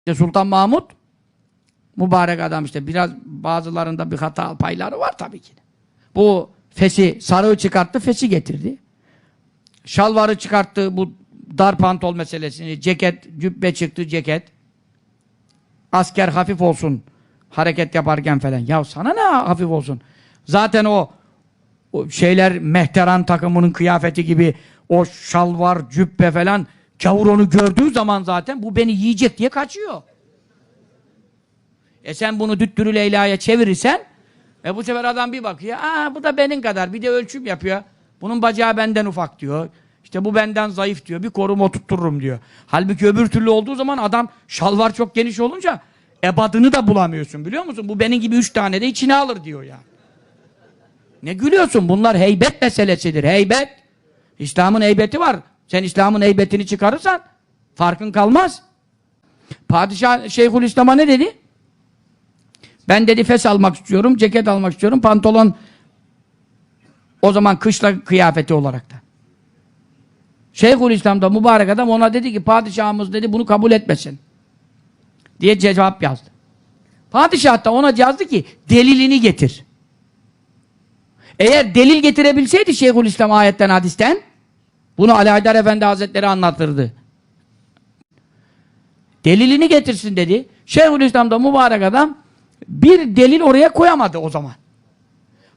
İşte Sultan Mahmut mübarek adam işte biraz bazılarında bir hata payları var tabii ki. Bu fesi sarığı çıkarttı, fesi getirdi. Şalvarı çıkarttı bu dar pantol meselesini, ceket, cübbe çıktı ceket. Asker hafif olsun hareket yaparken falan. Ya sana ne hafif olsun? Zaten o, o şeyler mehteran takımının kıyafeti gibi o şalvar, cübbe falan gavur onu gördüğü zaman zaten bu beni yiyecek diye kaçıyor. E sen bunu Düttürü Leyla'ya çevirirsen e bu sefer adam bir bakıyor. Aa bu da benim kadar. Bir de ölçüm yapıyor. Bunun bacağı benden ufak diyor. İşte bu benden zayıf diyor. Bir koruma oturttururum diyor. Halbuki öbür türlü olduğu zaman adam şalvar çok geniş olunca ebadını da bulamıyorsun biliyor musun? Bu benim gibi üç tane de içine alır diyor ya. Ne gülüyorsun? Bunlar heybet meselesidir. Heybet. İslam'ın heybeti var. Sen İslam'ın heybetini çıkarırsan farkın kalmaz. Padişah Şeyhülislam'a ne dedi? Ben dedi fes almak istiyorum, ceket almak istiyorum, pantolon o zaman kışla kıyafeti olarak da. Şeyhülislam'da mübarek adam ona dedi ki padişahımız dedi bunu kabul etmesin. Diye cevap yazdı. Padişah da ona yazdı ki delilini getir. Eğer delil getirebilseydi Şeyhülislam ayetten hadisten bunu Ali Haydar Efendi Hazretleri anlatırdı. Delilini getirsin dedi. Şeyhülislam'da mübarek adam bir delil oraya koyamadı o zaman.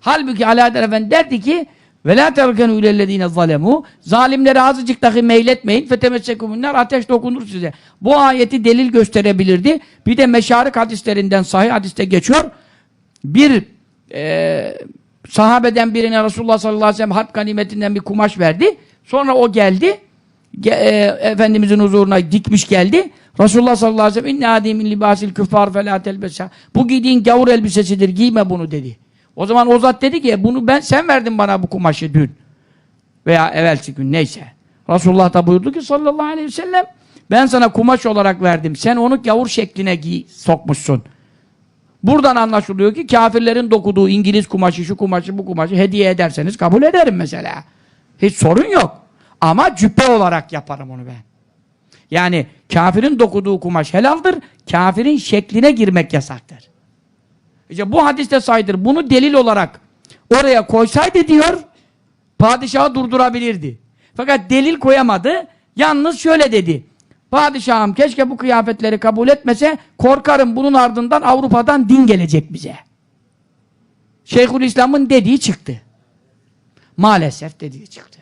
Halbuki Ali Haydar Efendi derdi ki وَلَا تَرْكَنُوا اِلَى zalemu Zalimlere azıcık dahi meyletmeyin. فَتَمَسَّكُمُنَّرْ Ateş dokunur size. Bu ayeti delil gösterebilirdi. Bir de meşarik hadislerinden sahih hadiste geçiyor. Bir e, sahabeden birine Resulullah sallallahu aleyhi ve sellem harp ganimetinden bir kumaş verdi. Sonra o geldi. Ge, e, Efendimizin huzuruna dikmiş geldi. Resulullah sallallahu aleyhi ve sellem inne adi min libasil küffar fe la. Bu giydiğin gavur elbisesidir. Giyme bunu dedi. O zaman o zat dedi ki bunu ben sen verdin bana bu kumaşı dün. Veya evvelsi gün neyse. Resulullah da buyurdu ki sallallahu aleyhi ve sellem ben sana kumaş olarak verdim. Sen onu gavur şekline giy, sokmuşsun. Buradan anlaşılıyor ki kafirlerin dokuduğu İngiliz kumaşı, şu kumaşı, bu kumaşı hediye ederseniz kabul ederim mesela. Hiç sorun yok. Ama cübbe olarak yaparım onu ben. Yani kafirin dokuduğu kumaş helaldir, kafirin şekline girmek yasaktır. İşte bu hadiste saydır. Bunu delil olarak oraya koysaydı diyor, padişahı durdurabilirdi. Fakat delil koyamadı. Yalnız şöyle dedi. Padişahım keşke bu kıyafetleri kabul etmese korkarım bunun ardından Avrupa'dan din gelecek bize. Şeyhülislam'ın dediği çıktı. Maalesef dediği çıktı.